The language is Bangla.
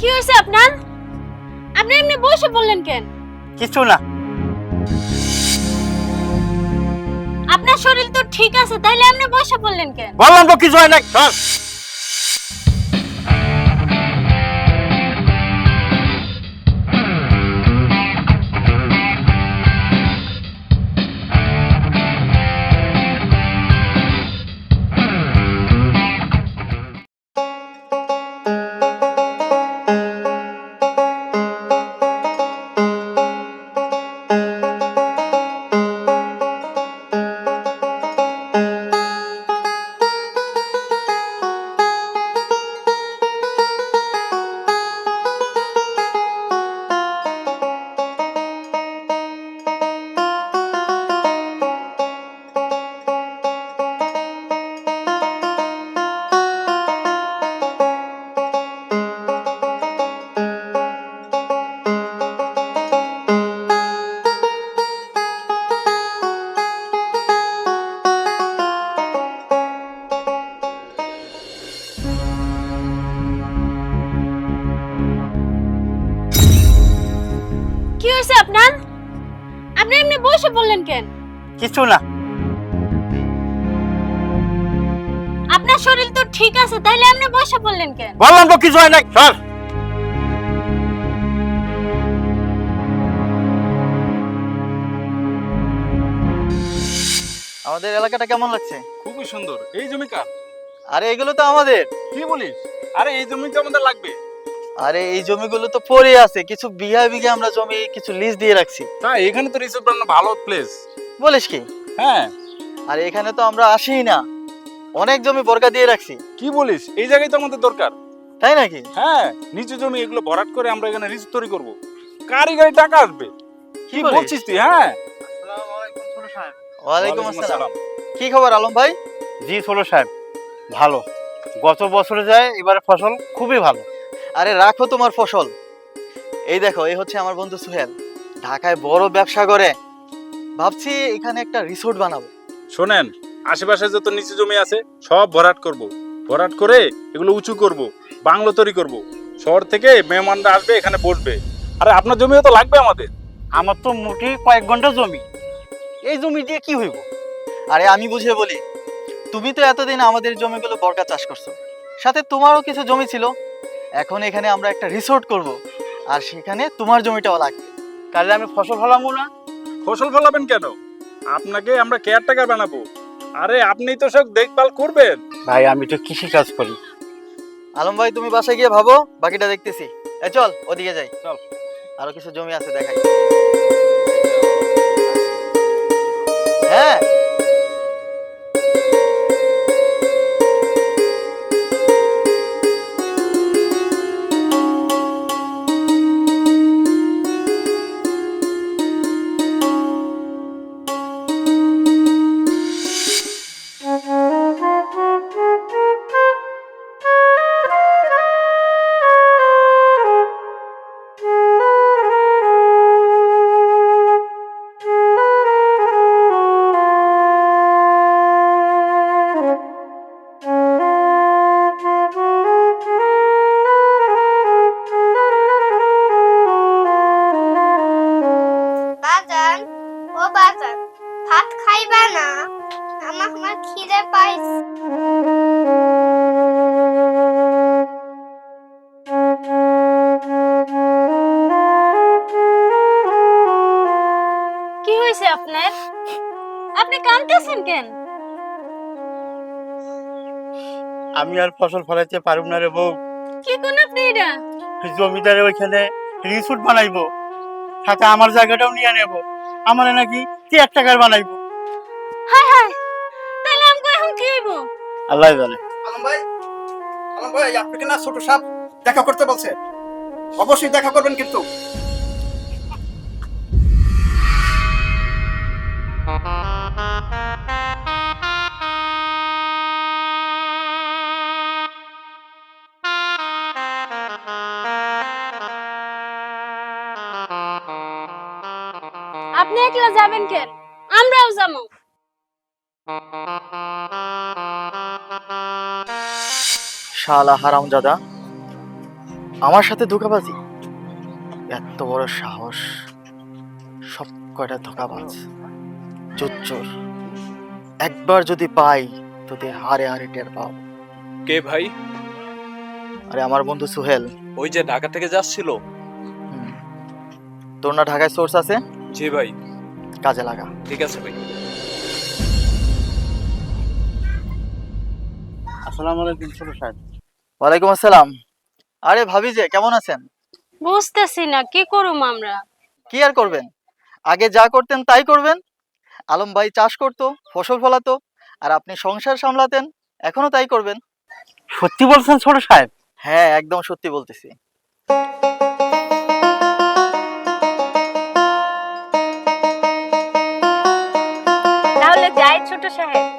কি হয়েছে আপনার? আপনি এমনি বসে বললেন কেন? কিছু না। আপনার শরীর তো ঠিক আছে তাইলে আপনি বসে বললেন কেন? বললাম তো কিছু হয় না বললেন কেন? কিছু না। আপনার শরীর তো ঠিক আছে তাইলে আপনি বসে বললেন কেন? বললাম তো কিছু হয় সর। আমাদের এলাকাটা কেমন লাগছে? খুবই সুন্দর। এই জমি কার? আরে এগুলো তো আমাদের। কি বলিস? আরে এই জমি তো আমাদের লাগবে। আরে এই জমিগুলো তো পড়ে আছে কিছু বিঘা বিঘা আমরা জমি কিছু লিজ দিয়ে রাখছি। তা এখানে তো রিসোর্ট বানানো ভালো প্লেস বলিস কি? হ্যাঁ। আর এখানে তো আমরা আসিই না। অনেক জমি বর্গা দিয়ে রাখছি। কি বলিস? এই জায়গায় তো আমাদের দরকার। তাই নাকি? হ্যাঁ নিচু জমি এগুলো ভরাট করে আমরা এখানে রিসোর্ট তৈরি করব। কারিগরি টাকা আসবে। কি কি বলিস? বলছিস তুই? হ্যাঁ। ওয়ালাইকুম আসসালাম। কি খবর আলম ভাই? জি ষোলো সাহেব। ভালো। গত বছরে যায় এবারে ফসল খুবই ভালো। আরে রাখো তোমার ফসল। এই দেখো এই হচ্ছে আমার বন্ধু সুহেল। ঢাকায় বড় ব্যবসা করে। ভাবছি এখানে একটা রিসোর্ট বানাবো। শোনেন আশেপাশে যত নিচু জমি আছে সব ভরাট করব। ভরাট করে এগুলো উঁচু করব বাংলো তৈরি করব। শহর থেকে মেহমানরা আসবে এখানে বসবে। আরে আপনার জমিও তো লাগবে আমাদের। আমার তো মোটে কয়েক ঘণ্টা জমি। এই জমি দিয়ে কি হইব? আরে আমি বুঝে বলি। তুমি তো এতদিন আমাদের জমিগুলো বর্গা চাষ করছ। সাথে তোমারও কিছু জমি ছিল। এখন এখানে আমরা একটা রিসোর্ট করব। আর সেখানে তোমার জমিটাও লাগবে। তাহলে আমি ফসল ফলাবো না? ফসল ফলাবেন কেন? আপনাকে আমরা কেয়ার কেয়ারটেকার বানাবো। আরে আপনি তো সব দেখভাল করবেন। ভাই আমি তো কৃষি কাজ করি। আলম ভাই তুমি বাসায় গিয়ে ভাবো বাকিটা দেখতেছি। এ চল ওদিকে যাই। চল। আরও কিছু জমি আছে দেখাই। হয়েছে আপনার? আপনি কাঁদতেছেন কেন? আমি আর ফসল ফলাইতে পারব না রে বউ। কি কোন আপনি এটা? জমিদারে ওইখানে রিসোর্ট বানাইবো। সাথে আমার জায়গাটাও নিয়ে নেব। আমার নাকি কি এক টাকার বানাইবো। হায় হায় তাহলে আমাকে এখন কি হইব? আল্লাহ জানে। আলম ভাই আলম ভাই আপনাকে না ছোট সাপ দেখা করতে বলছে। অবশ্যই দেখা করবেন কিন্তু। আপনি একলা যাবেন কেন? আমরাও যাব। শালা হারামজাদা আমার সাথে ধোকাবাজি? এত বড় সাহস। সব কয়টা ধোকাবাজ চোর একবার যদি পাই তোদের হারে হারে টের পাও কে ভাই? আরে আমার বন্ধু সুহেল। ওই যে ঢাকা থেকে যাচ্ছিল। তোর না ঢাকায় সোর্স আছে? জি ভাই। কাজে লাগা। ঠিক আছে ভাই। আসসালামু আলাইকুম ছোট সাহেব। ওয়ালাইকুম আসসালাম। আরে ভাবি যে কেমন আছেন? বুঝতেছি না কি করুম আমরা? কি আর করবেন? আগে যা করতেন তাই করবেন। আলম ভাই চাষ করতো ফসল ফলাতো আর আপনি সংসার সামলাতেন এখনও তাই করবেন। সত্যি বলছেন ছোট সাহেব? হ্যাঁ একদম সত্যি বলতেছি। ছোট সাহেব।